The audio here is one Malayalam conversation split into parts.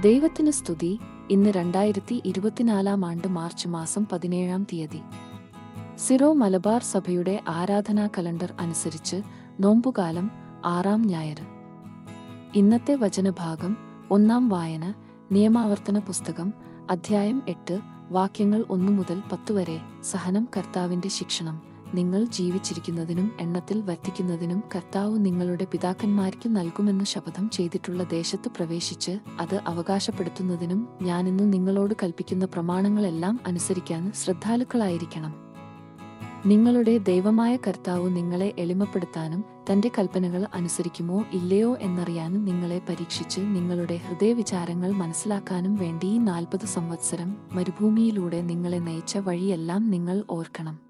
ദൈവത്തിന് സ്തുതി. ഇന്ന് രണ്ടായിരത്തി ഇരുപത്തിനാലാം ആണ്ട് മാർച്ച് മാസം പതിനേഴാം തീയതി. സിറോ മലബാർ സഭയുടെ ആരാധനാ കലണ്ടർ അനുസരിച്ച് നോമ്പുകാലം ആറാം ഞായർ. ഇന്നത്തെ വചനഭാഗം ഒന്നാം വായന നിയമാവർത്തന പുസ്തകം അധ്യായം എട്ട് വാക്യങ്ങൾ ഒന്നു മുതൽ പത്ത് വരെ സഹനം കർത്താവിന്റെ ശിക്ഷണം. നിങ്ങൾ ജീവിച്ചിരിക്കുന്നതിനും എണ്ണത്തിൽ വർദ്ധിക്കുന്നതിനും കർത്താവ് നിങ്ങളുടെ പിതാക്കന്മാർക്ക് നൽകുമെന്ന് ശപഥം ചെയ്തിട്ടുള്ള ദേശത്ത് പ്രവേശിച്ച് അത് അവകാശപ്പെടുത്തുന്നതിനും ഞാനിന്ന് നിങ്ങളോട് കൽപ്പിക്കുന്ന പ്രമാണങ്ങളെല്ലാം അനുസരിക്കാൻ ശ്രദ്ധാലുക്കളായിരിക്കണം. നിങ്ങളുടെ ദൈവമായ കർത്താവ് നിങ്ങളെ എളിമപ്പെടുത്താനും തന്റെ കൽപ്പനകൾ അനുസരിക്കുമോ ഇല്ലയോ എന്നറിയാനും നിങ്ങളെ പരീക്ഷിച്ച് നിങ്ങളുടെ ഹൃദയവിചാരങ്ങൾ മനസ്സിലാക്കാനും വേണ്ടി നാൽപ്പത് സംവത്സരം മരുഭൂമിയിലൂടെ നിങ്ങളെ നയിച്ച വഴിയെല്ലാം നിങ്ങൾ ഓർക്കണം.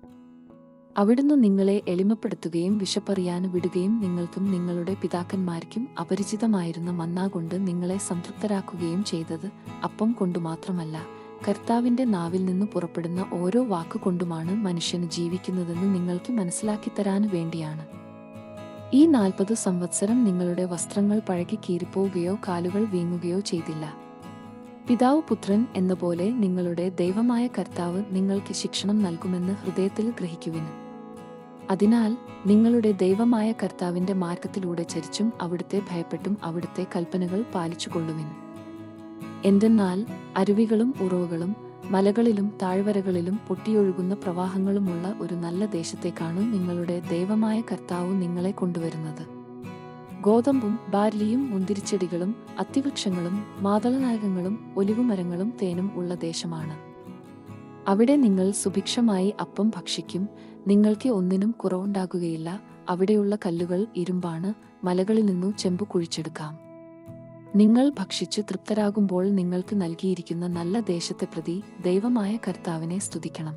അവിടുന്ന് നിങ്ങളെ എളിമപ്പെടുത്തുകയും വിശപ്പറിയാൻ വിടുകയും നിങ്ങൾക്കും നിങ്ങളുടെ പിതാക്കന്മാർക്കും അപരിചിതമായിരുന്ന മന്നാ കൊണ്ട് നിങ്ങളെ സംതൃപ്തരാക്കുകയും ചെയ്തത് അപ്പം കൊണ്ടു മാത്രമല്ല കർത്താവിന്റെ നാവിൽ നിന്ന് പുറപ്പെടുന്ന ഓരോ വാക്കുകൊണ്ടുമാണ് മനുഷ്യന് ജീവിക്കുന്നതെന്ന് നിങ്ങൾക്ക് മനസ്സിലാക്കിത്തരാൻ വേണ്ടിയാണ്. ഈ നാൽപ്പത് സംവത്സരം നിങ്ങളുടെ വസ്ത്രങ്ങൾ പഴകി കീറിപ്പോവുകയോ കാലുകൾ വീങ്ങുകയോ ചെയ്തില്ല. പിതാവ് പുത്രൻ എന്ന പോലെ നിങ്ങളുടെ ദൈവമായ കർത്താവ് നിങ്ങൾക്ക് ശിക്ഷണം നൽകുമെന്ന് ഹൃദയത്തിൽ ഗ്രഹിക്കുവിന് അതിനാൽ നിങ്ങളുടെ ദൈവമായ കർത്താവിന്റെ മാർഗത്തിലൂടെ ചരിച്ചും അവിടുത്തെ ഭയപ്പെട്ടും അവിടുത്തെ കൽപ്പനകൾ പാലിച്ചുകൊള്ളുവിൻ. എന്തെന്നാൽ അരുവികളും ഉറവുകളും മലകളിലും താഴ്വരകളിലും പൊട്ടിയൊഴുകുന്ന പ്രവാഹങ്ങളുമുള്ള ഒരു നല്ല ദേശത്തേക്കാണ് നിങ്ങളുടെ ദൈവമായ കർത്താവ് നിങ്ങളെ കൊണ്ടുവരുന്നത്. ഗോതമ്പും ബാർലിയും മുന്തിരിച്ചെടികളും അത്തിവൃക്ഷങ്ങളും മാതളനായകങ്ങളും ഒലിവുമരങ്ങളും തേനും ഉള്ള ദേശമാണ്. അവിടെ നിങ്ങൾ സുഭിക്ഷമായി അപ്പം ഭക്ഷിക്കും. നിങ്ങൾക്ക് ഒന്നിനും കുറവുണ്ടാകുകയില്ല. അവിടെയുള്ള കല്ലുകൾ ഇരുമ്പാണ്. മലകളിൽ നിന്നു ചെമ്പു കുഴിച്ചെടുക്കാം. നിങ്ങൾ ഭക്ഷിച്ചു തൃപ്തരാകുമ്പോൾ നിങ്ങൾക്ക് നൽകിയിരിക്കുന്ന നല്ല ദേശത്തെ പ്രതി ദൈവമായ കർത്താവിനെ സ്തുതിക്കണം.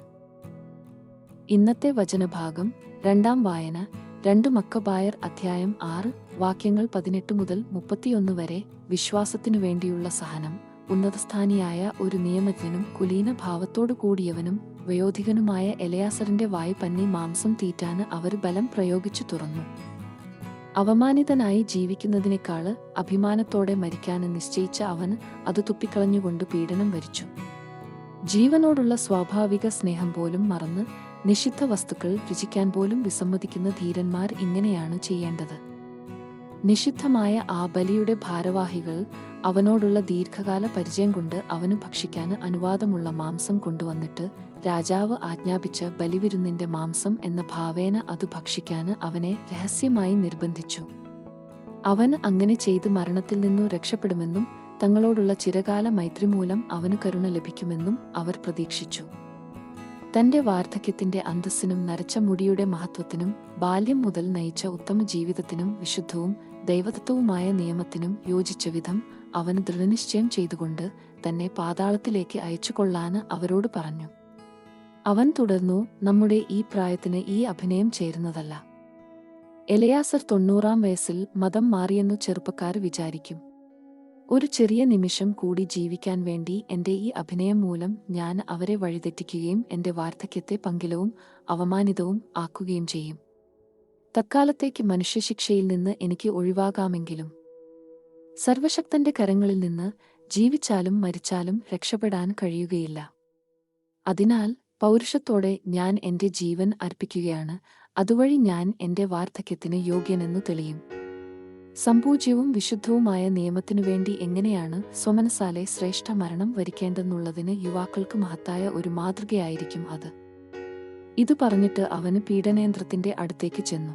ഇന്നത്തെ വചനഭാഗം രണ്ടാം വായന രണ്ടു മക്കബായർ അധ്യായം ആറ് വാക്യങ്ങൾ പതിനെട്ട് മുതൽ മുപ്പത്തിയൊന്ന് വരെ വിശ്വാസത്തിനു വേണ്ടിയുള്ള സഹനം. ഉന്നതസ്ഥാനിയായ ഒരു നിയമജ്ഞനും കുലീന ഭാവത്തോടു കൂടിയവനും വയോധികനുമായ എലയാസറിന്റെ വായ് പന്നി മാംസം തീറ്റാന് അവർ ബലം പ്രയോഗിച്ചു തുറന്നു. അവമാനിതനായി ജീവിക്കുന്നതിനേക്കാൾ അഭിമാനത്തോടെ മരിക്കാന് നിശ്ചയിച്ച അവൻ അത് തുപ്പിക്കളഞ്ഞുകൊണ്ട് പീഡനം വരിച്ചു. ജീവനോടുള്ള സ്വാഭാവിക സ്നേഹം പോലും മറന്ന് നിഷിദ്ധ വസ്തുക്കൾ രുചിക്കാൻ പോലും വിസമ്മതിക്കുന്ന ധീരന്മാർ ഇങ്ങനെയാണ് ചെയ്യേണ്ടത്. നിഷിദ്ധമായ ആ ബലിയുടെ ഭാരവാഹികൾ അവനോടുള്ള ദീർഘകാല പരിചയം കൊണ്ട് അവന് ഭക്ഷിക്കാൻ അനുവാദമുള്ള മാംസം കൊണ്ടുവന്നിട്ട് രാജാവ് ആജ്ഞാപിച്ച ബലിവിരുന്നിന്റെ മാംസം എന്ന ഭാവേന അത് ഭക്ഷിക്കാൻ അവനെ രഹസ്യമായി നിർബന്ധിച്ചു. അവൻ അങ്ങനെ ചെയ്ത് മരണത്തിൽ നിന്നു രക്ഷപ്പെടുമെന്നും തങ്ങളോടുള്ള ചിരകാല മൈത്രി മൂലം അവന് കരുണ ലഭിക്കുമെന്നും അവർ പ്രതീക്ഷിച്ചു. തന്റെ വാർദ്ധക്യത്തിന്റെ അന്തസ്സിനും നരച്ച മുടിയുടെ മഹത്വത്തിനും ബാല്യം മുതൽ നയിച്ച ഉത്തമ ജീവിതത്തിനും വിശുദ്ധവും ദൈവതത്വവുമായ നിയമത്തിനും യോജിച്ച വിധം അവന് ദൃഢനിശ്ചയം ചെയ്തുകൊണ്ട് തന്നെ പാതാളത്തിലേക്ക് അയച്ചുകൊള്ളാന് അവരോട് പറഞ്ഞു. അവൻ തുടർന്നു നമ്മുടെ ഈ പ്രായത്തിന് ഈ അഭിനയം ചേരുന്നതല്ല. എലയാസർ തൊണ്ണൂറാം വയസ്സിൽ മതം മാറിയെന്നു ചെറുപ്പക്കാർ വിചാരിക്കും. ഒരു ചെറിയ നിമിഷം കൂടി ജീവിക്കാൻ വേണ്ടി എന്റെ ഈ അഭിനയം മൂലം ഞാൻ അവരെ വഴിതെറ്റിക്കുകയും എന്റെ വാർദ്ധക്യത്തെ പങ്കിലവും അവമാനിതവും ആക്കുകയും ചെയ്യും. തക്കാലത്തേക്ക് മനുഷ്യശിക്ഷയിൽ നിന്ന് എനിക്ക് ഒഴിവാകാമെങ്കിലും. സർവശക്തന്റെ കരങ്ങളിൽ നിന്ന് ജീവിച്ചാലും മരിച്ചാലും രക്ഷപ്പെടാൻ കഴിയുകയില്ല. അതിനാൽ പൗരുഷത്തോടെ ഞാൻ എന്റെ ജീവൻ അർപ്പിക്കുകയാണ് അതുവഴി ഞാൻ എന്റെ വാർദ്ധക്യത്തിന് യോഗ്യനെന്നു തെളിയും. സമ്പൂജ്യവും വിശുദ്ധവുമായ നിയമത്തിനു വേണ്ടി എങ്ങനെയാണ് സ്വമനസാലെ ശ്രേഷ്ഠ മരണം വരിക്കേണ്ടെന്നുള്ളതിന് യുവാക്കൾക്ക് മഹത്തായ ഒരു മാതൃകയായിരിക്കും അത്. ഇത് പറഞ്ഞിട്ട് അവന് പീഡനേന്ദ്രത്തിന്റെ അടുത്തേക്ക് ചെന്നു.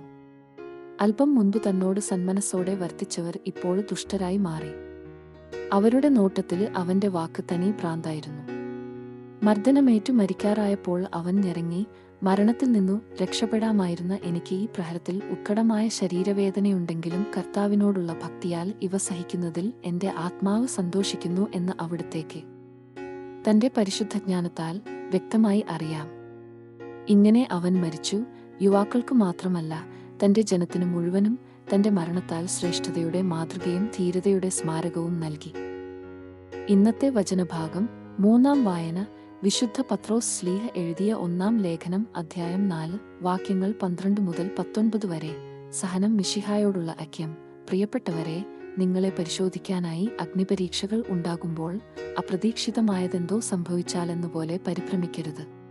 അല്പം മുൻപ് തന്നോട് സന്മനസ്സോടെ വർത്തിച്ചവർ ഇപ്പോൾ ദുഷ്ടരായി മാറി. അവരുടെ നോട്ടത്തിൽ അവന്റെ വാക്ക് തനി പ്രാന്തായിരുന്നു മർദ്ദനമേറ്റു മരിക്കാറായപ്പോൾ അവൻ ഞെരങ്ങി മരണത്തിൽ നിന്നു രക്ഷപ്പെടാമായിരുന്ന എനിക്ക് ഈ പ്രഹരത്തിൽ ഉക്കടമായ ശരീരവേദനയുണ്ടെങ്കിലും കർത്താവിനോടുള്ള ഭക്തിയാൽ ഇവ സഹിക്കുന്നതിൽ എന്റെ ആത്മാവ് സന്തോഷിക്കുന്നു എന്ന് അവിടുത്തേക്ക്. തന്റെ പരിശുദ്ധജ്ഞാനത്താൽ വ്യക്തമായി അറിയാം. ഇങ്ങനെ അവൻ മരിച്ചു. യുവാക്കൾക്കു മാത്രമല്ല തന്റെ ജനത്തിനു മുഴുവനും തന്റെ മരണത്താൽ ശ്രേഷ്ഠതയുടെ മാതൃകയും ധീരതയുടെ സ്മാരകവും നൽകി. ഇന്നത്തെ വചനഭാഗം മൂന്നാം വായന വിശുദ്ധ പത്രോസ് സ്ലീഹ എഴുതിയ ഒന്നാം ലേഖനം അധ്യായം നാല് വാക്യങ്ങൾ പന്ത്രണ്ട് മുതൽ പത്തൊൻപത് വരെ. സഹനം മിഷിഹായോടുള്ള ഐക്യം പ്രിയപ്പെട്ടവരെ നിങ്ങളെ പരിശോധിക്കാനായി അഗ്നിപരീക്ഷകൾ ഉണ്ടാകുമ്പോൾ അപ്രതീക്ഷിതമായതെന്തോ സംഭവിച്ചാലെന്നുപോലെ പരിഭ്രമിക്കരുത്.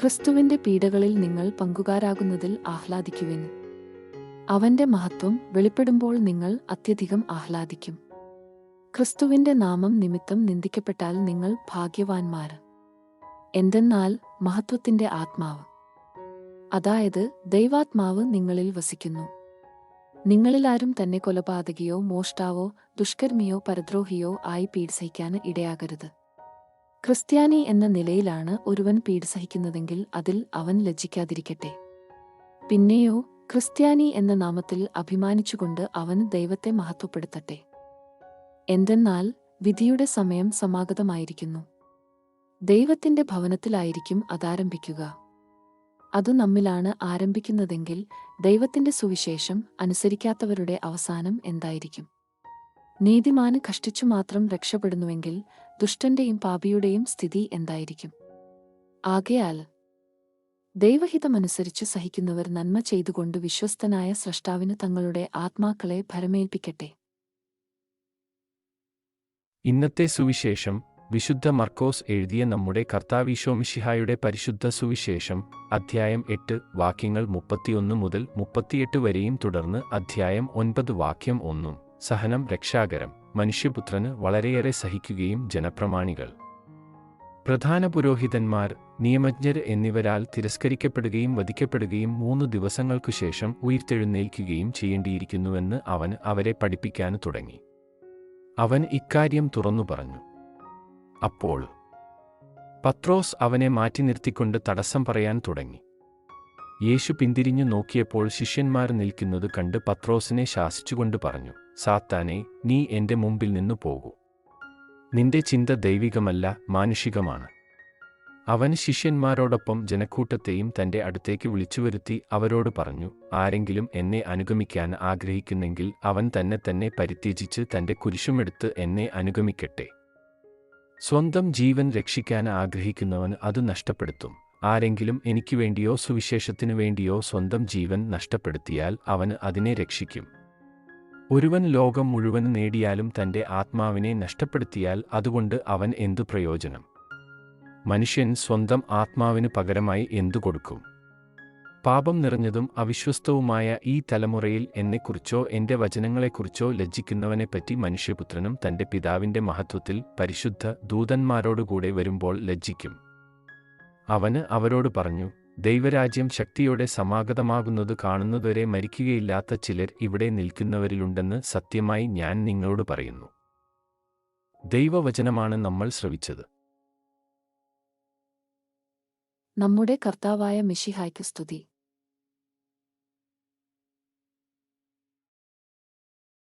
ക്രിസ്തുവിന്റെ പീഡകളിൽ നിങ്ങൾ പങ്കുകാരാകുന്നതിൽ ആഹ്ലാദിക്കുവിൻ. അവന്റെ മഹത്വം വെളിപ്പെടുമ്പോൾ നിങ്ങൾ അത്യധികം ആഹ്ലാദിക്കും. ക്രിസ്തുവിന്റെ നാമം നിമിത്തം നിന്ദിക്കപ്പെട്ടാൽ നിങ്ങൾ ഭാഗ്യവാന്മാർ. എന്തെന്നാൽ മഹത്വത്തിന്റെ ആത്മാവ്. അതായത് ദൈവാത്മാവ് നിങ്ങളിൽ വസിക്കുന്നു. നിങ്ങളിലാരും തന്നെ കൊലപാതകിയോ മോഷ്ടാവോ ദുഷ്കർമ്മിയോ പരദ്രോഹിയോ ആയി പീഡിസയ്ക്കാൻ ഇടയാകരുത്. ക്രിസ്ത്യാനി എന്ന നിലയിലാണ് ഒരുവൻ പീഡസഹിക്കുന്നതെങ്കിൽ അതിൽ അവൻ ലജ്ജിക്കാതിരിക്കട്ടെ. പിന്നെയോ ക്രിസ്ത്യാനി എന്ന നാമത്തിൽ അഭിമാനിച്ചുകൊണ്ട് അവൻ ദൈവത്തെ മഹത്വപ്പെടുത്തട്ടെ. എന്തെന്നാൽ വിധിയുടെ സമയം സമാഗതമായിരിക്കുന്നു. ദൈവത്തിന്റെ ഭവനത്തിലായിരിക്കും അതാരംഭിക്കുക. അത് നമ്മിലാണ് ആരംഭിക്കുന്നതെങ്കിൽ ദൈവത്തിന്റെ സുവിശേഷം അനുസരിക്കാത്തവരുടെ അവസാനം എന്തായിരിക്കും? നീതിമാന് കഷ്ടിച്ചു മാത്രം രക്ഷപ്പെടുന്നുവെങ്കിൽ ദുഷ്ടന്റെയും പാപിയുടെയും സ്ഥിതി എന്തായിരിക്കും? ആകയാൽ ദൈവഹിതമനുസരിച്ച് സഹിക്കുന്നവർ നന്മ ചെയ്തുകൊണ്ട് വിശ്വസ്തനായ സ്രഷ്ടാവിന് തങ്ങളുടെ ആത്മാക്കളെ ഭരമേൽപ്പിക്കട്ടെ. ഇന്നത്തെ സുവിശേഷം വിശുദ്ധ മർക്കോസ് എഴുതിയ നമ്മുടെ കർത്താവിശോമിഷിഹായുടെ പരിശുദ്ധ സുവിശേഷം അധ്യായം എട്ട് വാക്യങ്ങൾ മുപ്പത്തിയൊന്ന് മുതൽ മുപ്പത്തിയെട്ട് വരെയും തുടർന്ന് അധ്യായം ഒൻപത് വാക്യം ഒന്നും. സഹനം രക്ഷാകരം. മനുഷ്യപുത്രന് വളരെയേറെ സഹിക്കുകയും ജനപ്രമാണികൾ. പ്രധാന പുരോഹിതന്മാർ നിയമജ്ഞർ എന്നിവരാൽ തിരസ്കരിക്കപ്പെടുകയും വധിക്കപ്പെടുകയും മൂന്ന് ദിവസങ്ങൾക്കു ശേഷം ഉയർത്തെഴുന്നേൽക്കുകയും ചെയ്യേണ്ടിയിരിക്കുന്നുവെന്ന് അവൻ അവരെ പഠിപ്പിക്കാൻ തുടങ്ങി. അവൻ ഇക്കാര്യം തുറന്നു പറഞ്ഞു. അപ്പോൾ പത്രോസ് അവനെ മാറ്റി നിർത്തിക്കൊണ്ട് തടസ്സം പറയാൻ തുടങ്ങി. യേശു പിന്തിരിഞ്ഞു നോക്കിയപ്പോൾ ശിഷ്യന്മാർ നിൽക്കുന്നത് കണ്ട് പത്രോസിനെ ശാസിച്ചുകൊണ്ട് പറഞ്ഞു. സാത്താനെ നീ എന്റെ മുമ്പിൽ നിന്നു പോകൂ. നിന്റെ ചിന്ത ദൈവികമല്ല മാനുഷികമാണ്. അവൻ ശിഷ്യന്മാരോടൊപ്പം ജനക്കൂട്ടത്തെയും തന്റെ അടുത്തേക്ക് വിളിച്ചുവരുത്തി അവരോട് പറഞ്ഞു ആരെങ്കിലും എന്നെ അനുഗമിക്കാൻ ആഗ്രഹിക്കുന്നെങ്കിൽ അവൻ തന്നെ തന്നെ പരിത്യജിച്ച് തന്റെ കുരിശുമെടുത്ത് എന്നെ അനുഗമിക്കട്ടെ. സ്വന്തം ജീവൻ രക്ഷിക്കാൻ ആഗ്രഹിക്കുന്നവൻ അത് നഷ്ടപ്പെടുത്തും. ആരെങ്കിലും എനിക്ക് വേണ്ടിയോ സുവിശേഷത്തിനു വേണ്ടിയോ സ്വന്തം ജീവൻ നഷ്ടപ്പെടുത്തിയാൽ അവന് അതിനെ രക്ഷിക്കും. ഒരുവൻ ലോകം മുഴുവൻ നേടിയാലും തന്റെ ആത്മാവിനെ നഷ്ടപ്പെടുത്തിയാൽ അതുകൊണ്ട് അവൻ എന്തു പ്രയോജനം? മനുഷ്യൻ സ്വന്തം ആത്മാവിന് പകരമായി എന്തു കൊടുക്കും? പാപം നിറഞ്ഞതും അവിശ്വസ്തവുമായ ഈ തലമുറയിൽ എന്നെക്കുറിച്ചോ എന്റെ വചനങ്ങളെക്കുറിച്ചോ ലജ്ജിക്കുന്നവനെപ്പറ്റി മനുഷ്യപുത്രനും തന്റെ പിതാവിന്റെ മഹത്വത്തിൽ പരിശുദ്ധ ദൂതന്മാരോടുകൂടെ വരുമ്പോൾ ലജ്ജിക്കും. അവന് അവരോട് പറഞ്ഞു ദൈവരാജ്യം ശക്തിയോടെ സമാഗതമാകുന്നത് കാണുന്നതുവരെ മരിക്കുകയില്ലാത്ത ചിലർ ഇവിടെ നിൽക്കുന്നവരിലുണ്ടെന്ന് സത്യമായി ഞാൻ നിങ്ങളോട് പറയുന്നു. ദൈവവചനമാണ് നമ്മൾ ശ്രവിച്ചത്. നമ്മുടെ കർത്താവായ മിഷിഹായ്ക്ക് സ്തുതി.